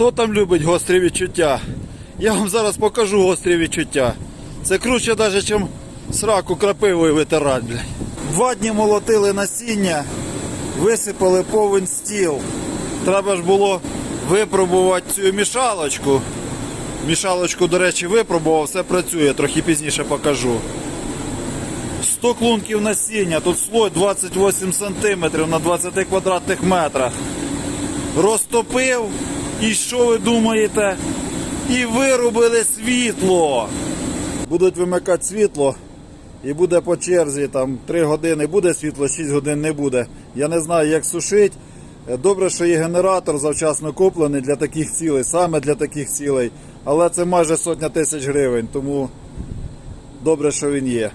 Хто там любить гострі відчуття? Я вам зараз покажу гострі відчуття. Це круче навіть, ніж сраку крапивою витирати, блядь. Два дні молотили насіння, висипали повен стіл. Треба ж було випробувати цю мішалочку. Мішалочку, до речі, випробував, все працює, трохи пізніше покажу. 100 клунків насіння, тут слой 28 см на 20 квадратних метрах. Розтопив, і що ви думаєте? І вирубили світло. Будуть вимикати світло, і буде по черзі там 3 години буде світло, 6 годин не буде. Я не знаю, як сушить. Е, Добре, що є генератор завчасно куплений для таких цілей, саме для таких цілей. Але це майже сотня тисяч гривень, тому добре, що він є.